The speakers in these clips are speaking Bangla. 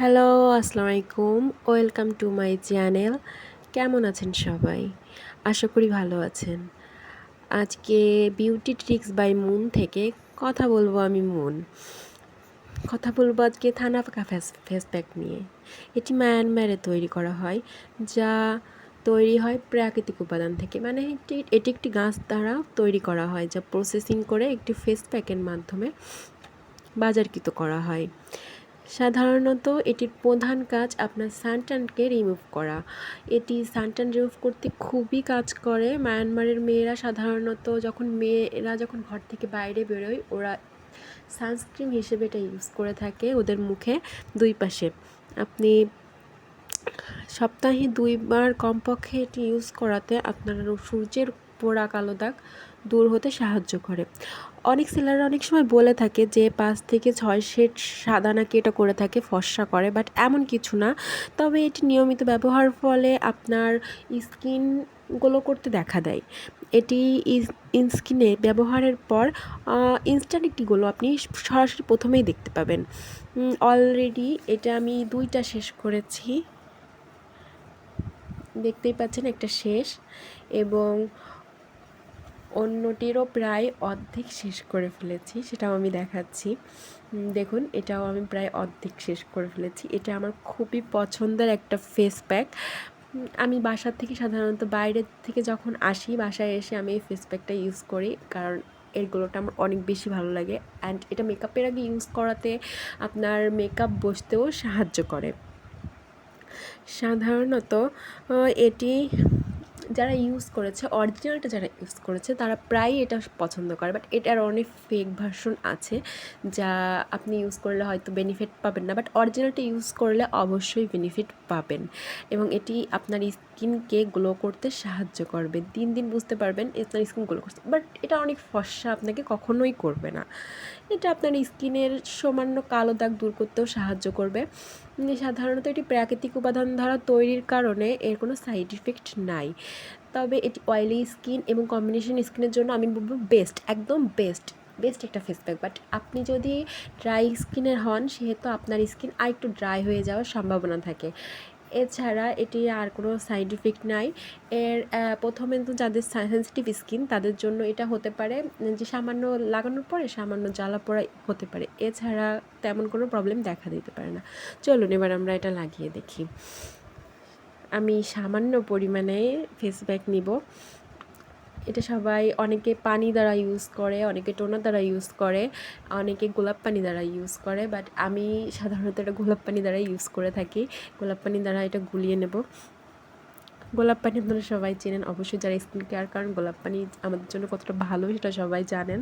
হ্যালো আসসালামু আলাইকুম ওয়েলকাম টু মাই চ্যানেল। কেমন আছেন সবাই? আশা করি ভালো আছেন। আজকে বিউটি ট্রিক্স বাই মুন থেকে কথা বলব আমি মুন। কথা বলব আজকে থানাফাকা ফেস ফেস প্যাক নিয়ে। এটি মায়ানমারে তৈরি করা হয়, যা তৈরি হয় প্রাকৃতিক উপাদান থেকে। মানে এটি এটি একটি গাছ দ্বারা তৈরি করা হয়, যা প্রসেসিং করে একটি ফেস প্যাকের মাধ্যমে বাজারকৃত করা হয়। সাধারণত এটির প্রধান কাজ আপনার সানটানকে রিমুভ করা। এটি সানটান রিমুভ করতে খুবই কাজ করে। মায়ানমারের মেয়েরা সাধারণত যখন মেয়েরা যখন ঘর থেকে বাইরে বেরোয়, ওরা সানস্ক্রিন হিসেবে এটা ইউজ করে থাকে ওদের মুখে দুই পাশে। আপনি সপ্তাহে দুইবার কমপক্ষে এটি ইউজ করাতে আপনার সূর্যের পোড়া কালো দাগ দূর হতে সাহায্য করে। অনেক সেলাররা অনেক সময় বলে থাকে যে, পাঁচ থেকে ছয় শেড সাদা নাকি এটা করে থাকে, ফর্সা করে বাট এমন কিছু না। তবে এটি নিয়মিত ব্যবহার ফলে আপনার স্কিন গ্লো করতে দেখা দেয়। এটি স্কিনে ব্যবহারের পর ইনস্ট্যান্ট একটি গ্লো আপনি সরাসরি প্রথমেই দেখতে পাবেন। অলরেডি এটা আমি দুইটা শেষ করেছি। দেখতেই পাচ্ছেন একটা শেষ। এবং অন্যটিরও প্রায় অর্ধেক শেষ করে ফেলেছি, সেটাও আমি দেখাচ্ছি। দেখুন, এটাও আমি প্রায় অর্ধেক শেষ করে ফেলেছি। এটা আমার খুবই পছন্দের একটা ফেস প্যাক আমি বাসার থেকে সাধারণত বাইরের থেকে যখন আসি, বাসায় এসে আমি এই ফেস প্যাকটা ইউজ করি, কারণ এরগুলোটা আমার অনেক বেশি ভালো লাগে। অ্যান্ড এটা মেকআপের আগে ইউজ করাতে আপনার মেকআপ বসতেও সাহায্য করে। সাধারণত এটি যারা ইউজ করেছে অরিজিনালটা যারা ইউজ করেছে, তারা প্রায়ই এটা পছন্দ করে। বাট এটার অনেক ফেক ভার্সন আছে, যা আপনি ইউজ করলে হয়তো বেনিফিট পাবেন না। বাট অরিজিনালটা ইউজ করলে অবশ্যই বেনিফিট পাবেন। এবং এটি আপনার স্কিনকে গ্লো করতে সাহায্য করবে। দিন দিন বুঝতে পারবেন আপনার স্কিন গ্লো করছে। বাট এটা অনেক ফর্সা, আপনাকে কখনোই করবে না। এটা আপনার স্কিনের সামান্য কালো দাগ দূর করতেও সাহায্য করবে। সাধারণত এটি প্রাকৃতিক উপাদান দ্বারা তৈরির কারণে এর কোনো সাইড ইফেক্ট নাই। তবে এটি অয়েলি স্কিন এবং কম্বিনেশন স্কিনের জন্য আমি বলব বেস্ট একদম বেস্ট বেস্ট একটা ফেস প্যাক বাট আপনি যদি ড্রাই স্কিনের হন, সেহেতু আপনার স্কিন আর একটু ড্রাই হয়ে যাওয়ার সম্ভাবনা থাকে। এছাড়া এটি আর কোনো সাইড ইফেক্ট নাই। এর প্রথমে তো যাদের সেন্সিটিভ স্কিন তাদের জন্য এটা হতে পারে, যে সামান্য লাগানোর পরে সামান্য জ্বালা পোড়া হতে পারে। এছাড়া তেমন কোনো প্রবলেম দেখা দিতে পারে না। চলুন এবার আমরা এটা লাগিয়ে দেখি। আমি সামান্য পরিমাণে ফেসব্যাক নিব। এটা সবাই অনেকে পানি দ্বারা ইউজ করে, অনেকে টোনার দ্বারা ইউজ করে, অনেকে গোলাপ পানি দ্বারা ইউজ করে বাট আমি সাধারণত এটা গোলাপ পানি দ্বারা ইউজ করে থাকি। গোলাপ পানি দ্বারা এটা গুলিয়ে নেব। গোলাপ পানি আপনারা সবাই চেনেন, অবশ্যই যারা স্কিন কেয়ার কারণ গোলাপ পানি আমাদের জন্য কতটা ভালো সেটা সবাই জানেন।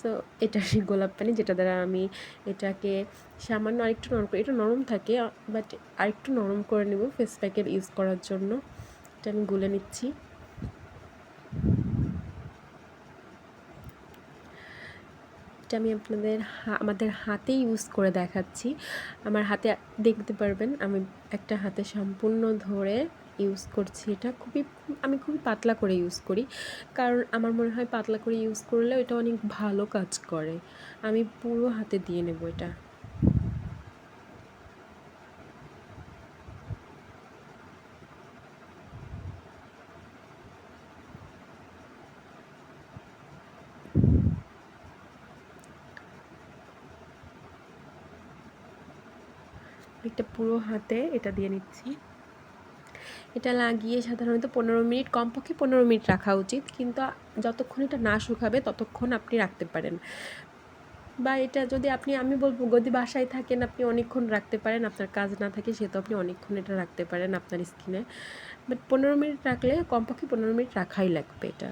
সো এটা সেই গোলাপ পানি যেটা দ্বারা আমি এটাকে সামান্য আরেকটু নরম করি, এটা নরম থাকে বাট আরেকটু নরম করে নেব ফেস প্যাকের ইউজ করার জন্য। এটা আমি গুলে নিচ্ছি। এটা আমি আপনাদের আমাদের হাতে ইউজ করে দেখাচ্ছি। আমার হাতে দেখতে পারবেন, আমি একটা হাতে সম্পূর্ণ ধরে ইউজ করছি এটা। খুবই, আমি খুবই পাতলা করে ইউজ করি। কারণ আমার মনে হয় পাতলা করে ইউজ করলে এটা অনেক ভালো কাজ করে। আমি পুরো হাতে দিয়ে নেব এটা। একটা পুরো হাতে এটা দিয়ে নিচ্ছি। এটা লাগিয়ে সাধারণত পনেরো মিনিট, কমপক্ষে পনেরো মিনিট রাখা উচিত। কিন্তু যতক্ষণ এটা না শুকাবে, ততক্ষণ আপনি রাখতে পারেন। বা এটা যদি আপনি, আমি বলব, যদি বাসায় থাকেন, আপনি অনেকক্ষণ রাখতে পারেন। আপনার কাজ না থাকে, সেহেতু আপনি অনেকক্ষণ এটা রাখতে পারেন আপনার স্কিনে। বাট পনেরো মিনিট রাখলে, কমপক্ষে পনেরো মিনিট রাখাই লাগবে এটা।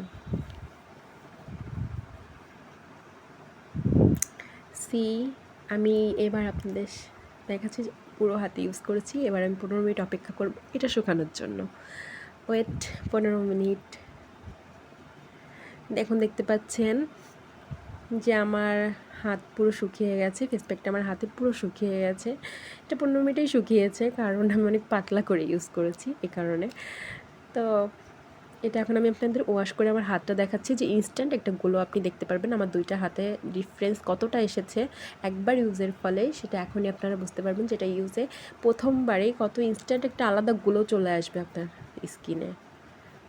সি আমি এবার আপনাদের দেখাচ্ছি পুরো হাতে ইউজ করেছি, এবার আমি পনেরো মিনিট অপেক্ষা করব। এটা শুকানোর জন্য। ওয়েট পনেরো মিনিট। দেখুন, দেখতে পাচ্ছেন যে আমার হাত পুরো শুকিয়ে গেছে ফেস প্যাকটা আমার হাতে পুরো শুকিয়ে গেছে। এটা পনেরো মিনিটেই শুকিয়েছে, কারণ আমি অনেক পাতলা করে ইউজ করেছি এ কারণে। তো এটা এখন আমি আপনাদের ওয়াশ করে আমার হাতটা দেখাচ্ছি যে ইনস্ট্যান্ট একটা গ্লো আপনি দেখতে পারবেন। আমার দুইটা হাতে ডিফারেন্স কতটা এসেছে একবার ইউজের ফলে সেটা এখনই আপনারা বুঝতে পারবেন যেটা ইউজে প্রথমবারেই কত ইনস্ট্যান্ট একটা আলাদা গ্লো চলে আসবে আপনার স্কিনে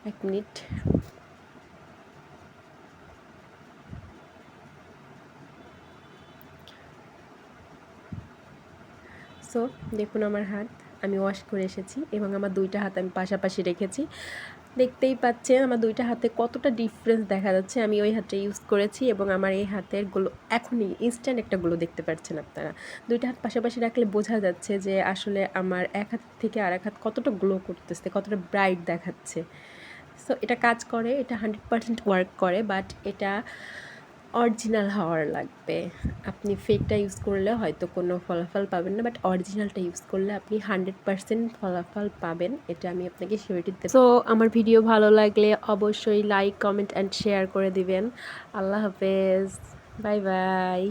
এক মিনিট সো দেখুন আমার হাত, আমি ওয়াশ করে এসেছি এবং আমার দুইটা হাত আমি পাশাপাশি রেখেছি। দেখতেই পাচ্ছেন আমার দুইটা হাতে কতটা ডিফারেন্স দেখা যাচ্ছে। আমি ওই হাতটা ইউজ করেছি এবং আমার এই হাতেরগুলো এখনই ইনস্ট্যান্ট একটা গুলো দেখতে পাচ্ছেন আপনারা। দুইটা হাত পাশাপাশি রাখলে বোঝা যাচ্ছে যে আসলে আমার এক হাত থেকে আর এক হাত কতটা গ্লো করতেছে, কতটা ব্রাইট দেখাচ্ছে। সো এটা কাজ করে, এটা হান্ড্রেড পারসেন্ট ওয়ার্ক করে বাট এটা অরিজিনাল হওয়ার লাগবে। আপনি ফেকটা ইউজ করলে হয়তো কোনো ফলাফল পাবেন না বাট অরিজিনালটা ইউজ করলে আপনি হান্ড্রেড পারসেন্ট ফলাফল পাবেন, এটা আমি আপনাকে শিওরিটি দেব সো আমার ভিডিও ভালো লাগলে অবশ্যই লাইক কমেন্ট অ্যান্ড শেয়ার করে দিবেন। আল্লাহ হাফেজ। Bye bye